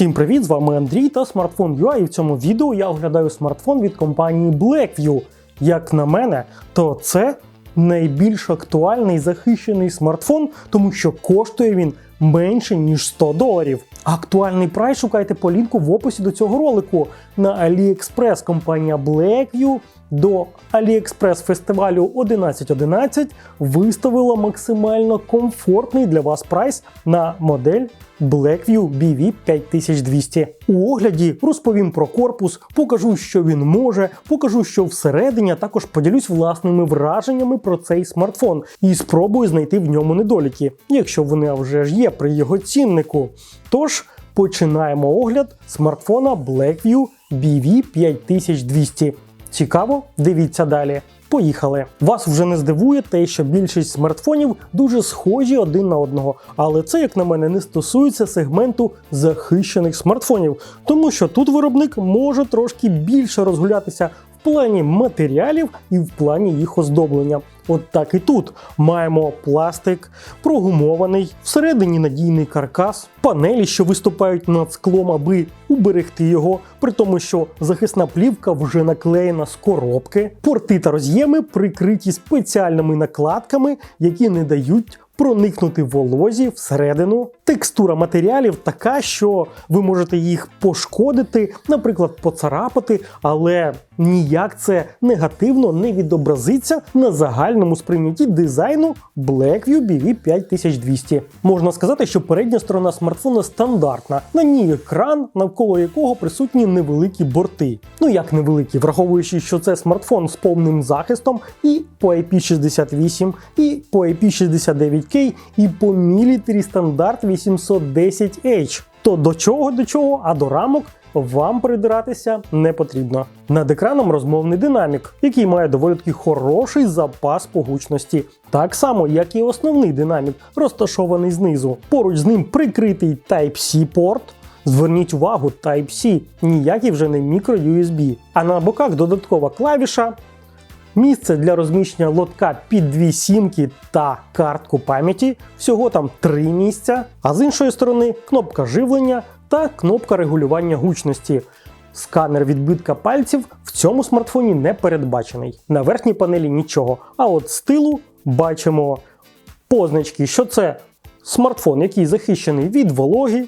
Всім привіт! З вами Андрій та смартфон UA. І в цьому відео я оглядаю смартфон від компанії Blackview. Як на мене, то це найбільш актуальний захищений смартфон, тому що коштує він менше ніж 100 доларів. Актуальний прайс шукайте по лінку в описі до цього ролику. На AliExpress компанія Blackview до AliExpress фестивалю 1111 виставила максимально комфортний для вас прайс на модель Blackview BV 5200. У огляді розповім про корпус, покажу, що він може, покажу, що всередині, а також поділюсь власними враженнями про цей смартфон і спробую знайти в ньому недоліки, якщо вони вже ж є при його ціннику. Тож починаємо огляд смартфона Blackview BV 5200. Цікаво? Дивіться далі. Поїхали. Вас вже не здивує те, що більшість смартфонів дуже схожі один на одного, але це, як на мене, не стосується сегменту захищених смартфонів, тому що тут виробник може трошки більше розгулятися плані матеріалів і в плані їх оздоблення. От так і тут маємо пластик, прогумований, всередині надійний каркас, панелі, що виступають над склом, аби уберегти його, при тому, що захисна плівка вже наклеєна з коробки, порти та роз'єми прикриті спеціальними накладками, які не дають проникнути волозі всередину. Текстура матеріалів така, що ви можете їх пошкодити, наприклад, поцарапати, але ніяк це негативно не відобразиться на загальному сприйнятті дизайну Blackview BV 5200. Можна сказати, що передня сторона смартфона стандартна. На ній екран, навколо якого присутні невеликі борти. Ну як невеликі, враховуючи, що це смартфон з повним захистом і по IP68, і по IP69K, і по Military стандарт 810H. То до чого до чого, а до рамок вам придиратися не потрібно. Над екраном розмовний динамік, який має доволі таки хороший запас по гучності, так само, як і основний динамік, розташований знизу. Поруч з ним прикритий Type-C порт. Зверніть увагу, Type-C, ніякий вже не micro-USB. А на боках додаткова клавіша, місце для розміщення лотка під дві сімки та картку пам'яті. Всього там три місця. А з іншої сторони кнопка живлення та кнопка регулювання гучності. Сканер відбитка пальців в цьому смартфоні не передбачений. На верхній панелі нічого. А от з тилу бачимо позначки, що це смартфон, який захищений від вологи,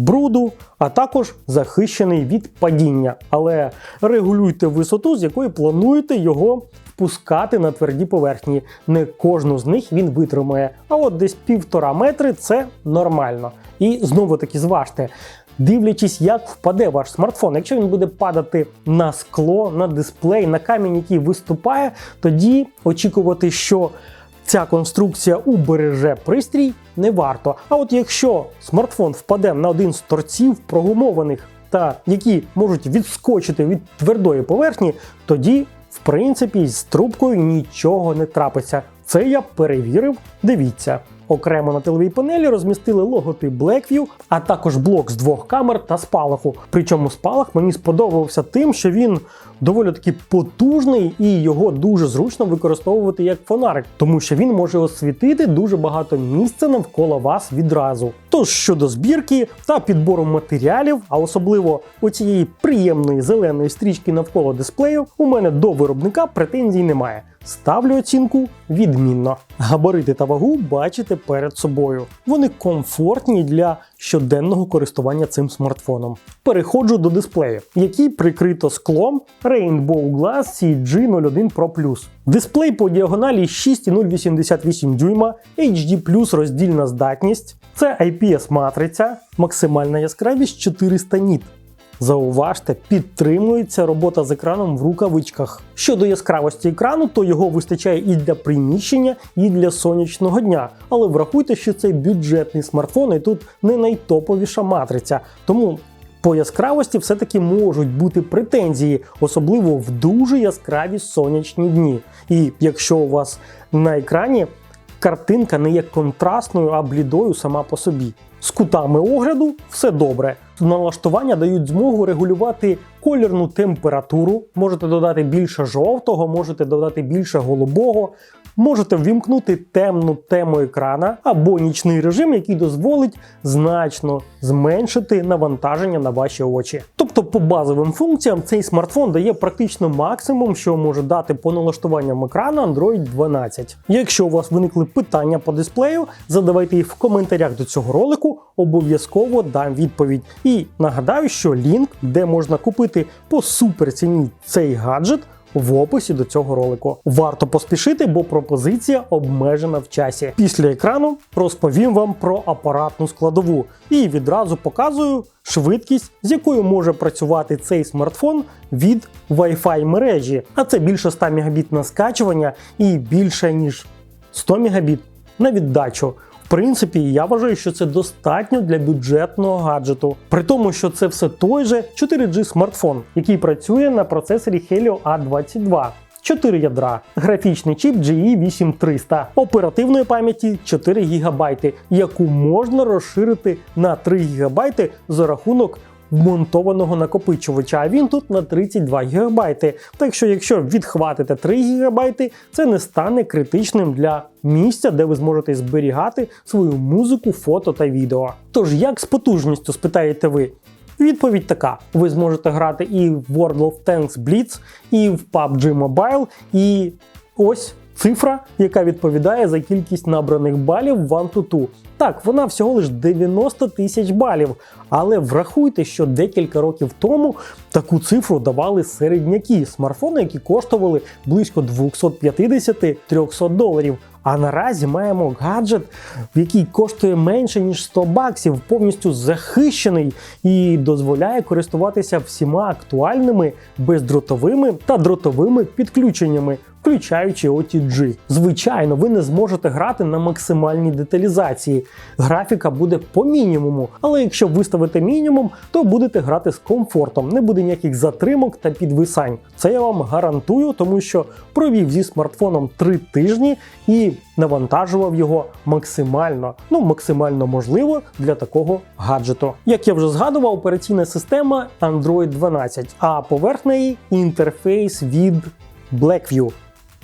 бруду, а також захищений від падіння. Але регулюйте висоту, з якої плануєте його впускати на тверді поверхні. Не кожну з них він витримає. А от десь півтора метри це нормально. І знову таки зважте. Дивлячись, як впаде ваш смартфон. Якщо він буде падати на скло, на дисплей, на камінь, який виступає, тоді очікувати, що ця конструкція убереже пристрій, не варто. А от якщо смартфон впаде на один з торців прогумованих та які можуть відскочити від твердої поверхні, тоді, в принципі, з трубкою нічого не трапиться. Це я перевірив. Дивіться. Окремо на тиловій панелі розмістили логотип Blackview, а також блок з двох камер та спалаху. Причому спалах мені сподобався тим, що він доволі таки потужний і його дуже зручно використовувати як фонарик, тому що він може освітити дуже багато місця навколо вас відразу. Тож щодо збірки та підбору матеріалів, а особливо оцієї приємної зеленої стрічки навколо дисплею, у мене до виробника претензій немає. Ставлю оцінку відмінно. Габарити та вагу бачите перед собою. Вони комфортні для щоденного користування цим смартфоном. Переходжу до дисплею, який прикрито склом Rainbow Glass CG01 Pro Plus. Дисплей по діагоналі 6,088 дюйма, HD роздільна здатність. Це IPS-матриця, максимальна яскравість 400 ніт. Зауважте, підтримується робота з екраном в рукавичках. Щодо яскравості екрану, то його вистачає і для приміщення, і для сонячного дня. Але врахуйте, що це бюджетний смартфон, і тут не найтоповіша матриця. Тому по яскравості все-таки можуть бути претензії, особливо в дуже яскраві сонячні дні. І якщо у вас на екрані картинка не є контрастною, а блідою сама по собі. З кутами огляду все добре. Налаштування дають змогу регулювати колірну температуру. Можете додати більше жовтого, можете додати більше голубого. Можете ввімкнути темну тему екрана або нічний режим, який дозволить значно зменшити навантаження на ваші очі. Тобто, по базовим функціям цей смартфон дає практично максимум, що може дати по налаштуванням екрану Android 12. Якщо у вас виникли питання по дисплею, задавайте їх в коментарях до цього ролику, обов'язково дам відповідь. І нагадаю, що лінк, де можна купити по суперціні цей гаджет в описі до цього ролику. Варто поспішити, бо пропозиція обмежена в часі. Після екрану розповім вам про апаратну складову і відразу показую швидкість, з якою може працювати цей смартфон від Wi-Fi мережі. А це більше 100 Мбіт на скачування і більше ніж 100 Мбіт на віддачу. Принципі, я вважаю, що це достатньо для бюджетного гаджету. При тому, що це все той же 4G смартфон, який працює на процесорі Helio A22. 4 ядра, графічний чіп GE 8300, оперативної пам'яті 4 ГБ, яку можна розширити на 3 ГБ за рахунок вмонтованого накопичувача, а він тут на 32 ГБ. Так що, якщо відхватите 3 ГБ, це не стане критичним для місця, де ви зможете зберігати свою музику, фото та відео. Тож, як з потужністю спитаєте ви? Відповідь така: ви зможете грати і в World of Tanks Blitz, і в PUBG Mobile, і ось цифра, яка відповідає за кількість набраних балів в Antutu. Так, вона всього лиш 90 тисяч балів. Але врахуйте, що декілька років тому таку цифру давали середняки смартфони, які коштували близько 250-300 доларів. А наразі маємо гаджет, який коштує менше ніж 100 баксів, повністю захищений і дозволяє користуватися всіма актуальними бездротовими та дротовими підключеннями. Включаючи OTG. Звичайно, ви не зможете грати на максимальній деталізації. Графіка буде по мінімуму, але якщо виставите мінімум, то будете грати з комфортом, не буде ніяких затримок та підвисань. Це я вам гарантую, тому що провів зі смартфоном 3 тижні і навантажував його максимально, ну максимально можливо для такого гаджету. Як я вже згадував, операційна система Android 12, а поверх неї інтерфейс від Blackview.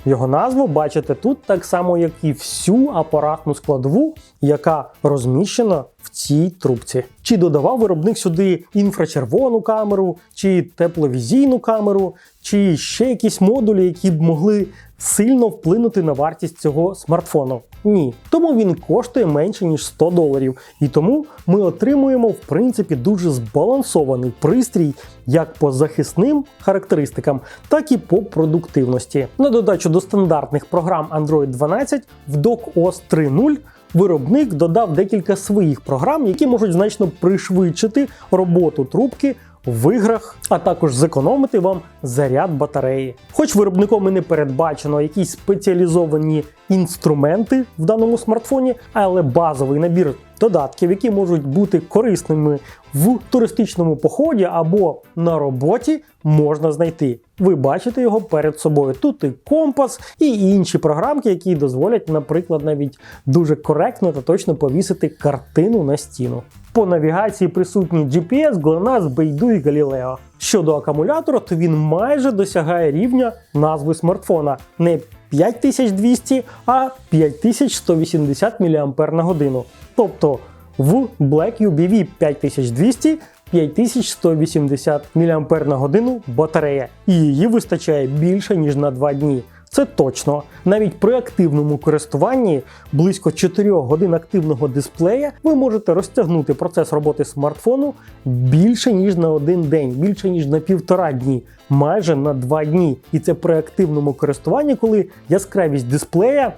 Його назву бачите тут так само, як і всю апаратну складову, яка розміщена цій трубці. Чи додавав виробник сюди інфрачервону камеру, чи тепловізійну камеру, чи ще якісь модулі, які б могли сильно вплинути на вартість цього смартфону? Ні. Тому він коштує менше ніж 100 доларів. І тому ми отримуємо в принципі дуже збалансований пристрій як по захисним характеристикам, так і по продуктивності. На додачу до стандартних програм Android 12 в DocOS 3.0 Виробник додав декілька своїх програм, які можуть значно пришвидшити роботу трубки в іграх, а також зекономити вам заряд батареї. Хоч виробником і не передбачено якісь спеціалізовані інструменти в даному смартфоні, але базовий набір додатків, які можуть бути корисними в туристичному поході або на роботі, можна знайти. Ви бачите його перед собою. Тут і компас, і інші програмки, які дозволять, наприклад, навіть дуже коректно та точно повісити картину на стіну. По навігації присутній GPS, GLONASS, Beidou і Galileo. Щодо акумулятора, то він майже досягає рівня назви смартфона. Не 5200, а 5180 мАч. Тобто в Black UBV 5200 5180 мАч батарея, і її вистачає більше ніж на 2 дні. Це точно. Навіть при активному користуванні близько 4 годин активного дисплея ви можете розтягнути процес роботи смартфону більше ніж на один день, більше ніж на півтора дні, майже на 2 дні. І це при активному користуванні, коли яскравість дисплея.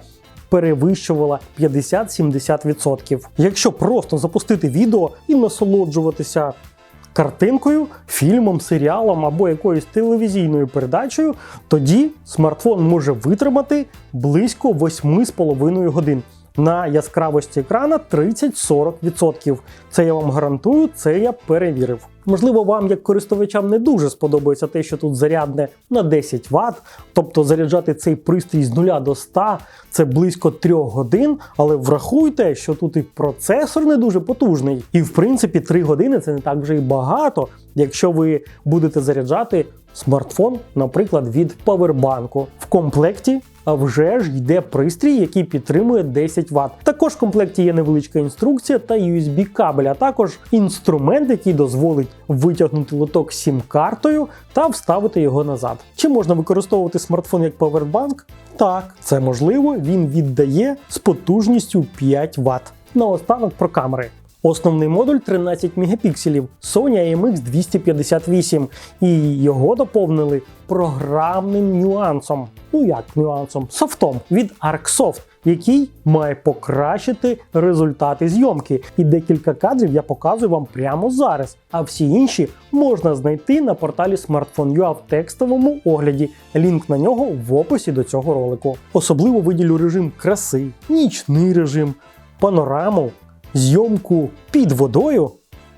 Перевищувала 50-70%. Якщо просто запустити відео і насолоджуватися картинкою, фільмом, серіалом або якоюсь телевізійною передачею, тоді смартфон може витримати близько 8,5 годин. На яскравості екрана 30-40%. Це я вам гарантую, це я перевірив. Можливо, вам, як користувачам, не дуже сподобається те, що тут зарядне на 10 Вт, тобто заряджати цей пристрій з 0 до 100 це близько 3 годин, але врахуйте, що тут і процесор не дуже потужний. І в принципі 3 години це не так вже і багато, якщо ви будете заряджати смартфон, наприклад, від павербанку. В комплекті а вже ж йде пристрій, який підтримує 10 Вт. Також в комплекті є невеличка інструкція та USB кабель, а також інструмент, який дозволить витягнути лоток сім-картою та вставити його назад. Чи можна використовувати смартфон як павербанк? Так, це можливо. Він віддає з потужністю 5 Вт. Наостанок про камери. Основний модуль 13 мегапікселів Sony IMX 258, і його доповнили програмним нюансом. Ну як нюансом? Софтом від ArcSoft, який має покращити результати зйомки. І декілька кадрів я показую вам прямо зараз. А всі інші можна знайти на порталі Smartphone.ua в текстовому огляді. Лінк на нього в описі до цього ролику. Особливо виділю режим краси, нічний режим, панораму зйомку під водою,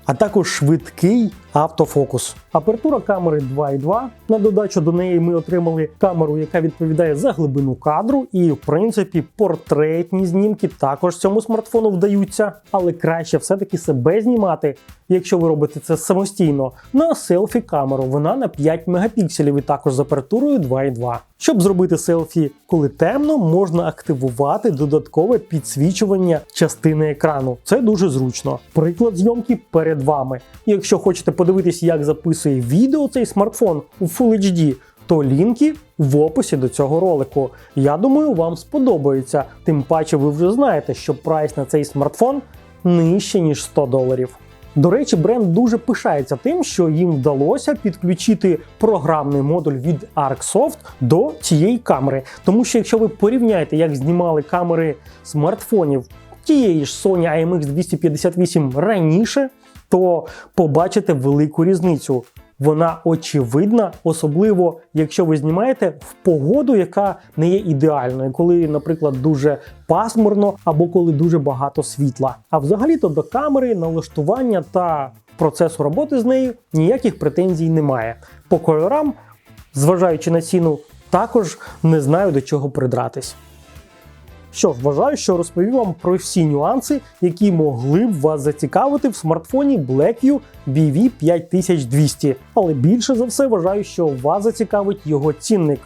а також швидкий автофокус. Апертура камери 2.2. На додачу до неї ми отримали камеру, яка відповідає за глибину кадру, і в принципі портретні знімки також цьому смартфону вдаються, але краще все-таки себе знімати, якщо ви робите це самостійно. На селфі камеру вона на 5 мегапікселів і також з апертурою 2.2. Щоб зробити селфі, коли темно, можна активувати додаткове підсвічування частини екрану. Це дуже зручно. Приклад зйомки перед вами. Якщо хочете подивитись, як записує відео цей смартфон у Full HD, то лінки в описі до цього ролику. Я думаю, вам сподобається. Тим паче, ви вже знаєте, що прайс на цей смартфон нижче ніж 100 доларів. До речі, бренд дуже пишається тим, що їм вдалося підключити програмний модуль від ArcSoft до цієї камери. Тому що якщо ви порівняєте, як знімали камери смартфонів тієї ж Sony IMX 258 раніше, то побачите велику різницю. Вона очевидна, особливо якщо ви знімаєте в погоду, яка не є ідеальною, коли, наприклад, дуже пасмурно або коли дуже багато світла. А взагалі-то до камери, налаштування та процесу роботи з нею ніяких претензій немає. По кольорам, зважаючи на ціну, також не знаю до чого придратись. Що ж, вважаю, що розповів вам про всі нюанси, які могли б вас зацікавити в смартфоні Blackview BV 5200. Але більше за все вважаю, що вас зацікавить його цінник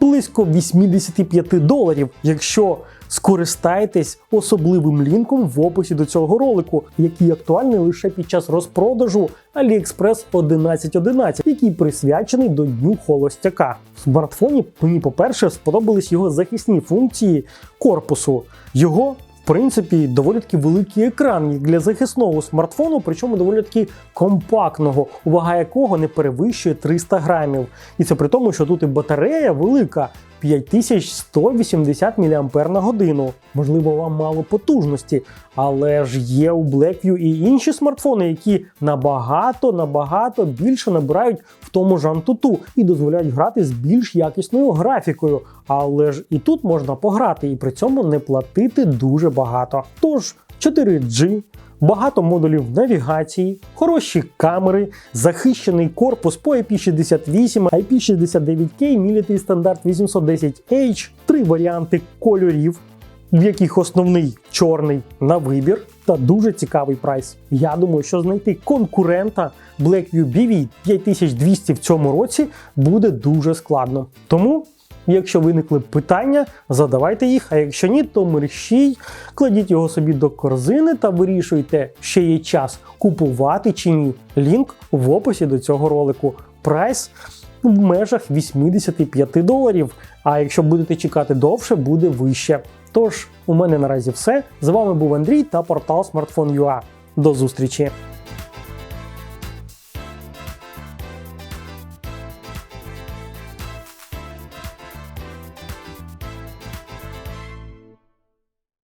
близько 85 доларів, якщо скористаєтесь особливим лінком в описі до цього ролику, який актуальний лише під час розпродажу AliExpress 1111, який присвячений до Дню Холостяка. В смартфоні мені, по-перше, сподобались його захисні функції корпусу. Його принципі, доволі таки великий екран для захисного смартфону, причому доволі таки компактного, вага якого не перевищує 300 грамів. І це при тому, що тут і батарея велика. 5180 мАч. Можливо, вам мало потужності, але ж є у Blackview і інші смартфони, які набагато набагато більше набирають в тому ж Antutu і дозволяють грати з більш якісною графікою. Але ж і тут можна пограти, і при цьому не платити дуже багато. Тож 4G. Багато модулів навігації, хороші камери, захищений корпус по IP68, IP69K, мілітий стандарт 810H, три варіанти кольорів, в яких основний чорний на вибір, та дуже цікавий прайс. Я думаю, що знайти конкурента Blackview BV 5200 в цьому році буде дуже складно. Тому Якщо виникли питання, задавайте їх, а якщо ні, то мерщій, кладіть його собі до корзини та вирішуйте, ще є час купувати чи ні. Лінк в описі до цього ролику. Прайс в межах 85 доларів. А якщо будете чекати довше, буде вище. Тож, у мене наразі все. З вами був Андрій та портал Smartphone.ua. До зустрічі!